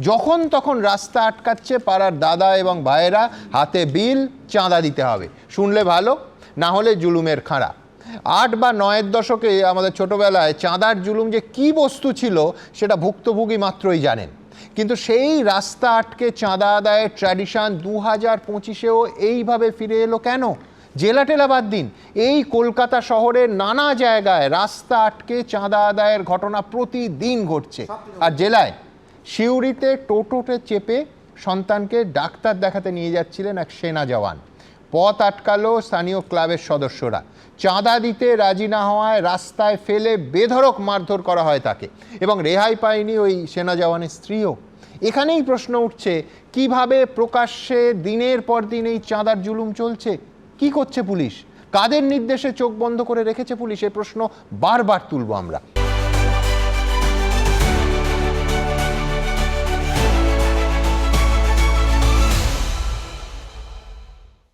যখন তখন রাস্তা আটকাচ্ছে পাড়ার দাদা এবং ভাইয়েরা, হাতে বিল, চাঁদা দিতে হবে। শুনলে ভালো, না হলে জুলুমের খাঁড়া। আট বা নয়ের দশকে আমাদের ছোটবেলায় চাঁদার জুলুম যে কি বস্তু ছিল, সেটা ভুক্তভোগী মাত্রই জানেন। কিন্তু সেই রাস্তা আটকে চাঁদা আদায়ের ট্র্যাডিশন দু হাজার পঁচিশেও এইভাবে ফিরে এলো কেন? জেলা টেলা বাদ দিন। এই কলকাতা শহরের নানা জায়গায় রাস্তা আটকে চাঁদা আদায়ের ঘটনা প্রতিদিন ঘটছে। আর জেলায় সিউড়িতে টোটোতে চেপে সন্তানকে ডাক্তার দেখাতে নিয়ে যাচ্ছিলেন এক সেনা জওয়ান। পথ আটকালো স্থানীয় ক্লাবের সদস্যরা। চাঁদা দিতে রাজি না হওয়ায় রাস্তায় ফেলে বেধড়ক মারধর করা হয় তাকে এবং রেহাই পায়নি ওই সেনা জওয়ানের স্ত্রীও। এখানেই প্রশ্ন উঠছে, কীভাবে প্রকাশ্যে দিনের পর দিন এই চাঁদার জুলুম চলছে? কি করছে পুলিশ? কাদের নির্দেশে চোখ বন্ধ করে রেখেছে পুলিশ? এই প্রশ্ন বারবার তুলব আমরা।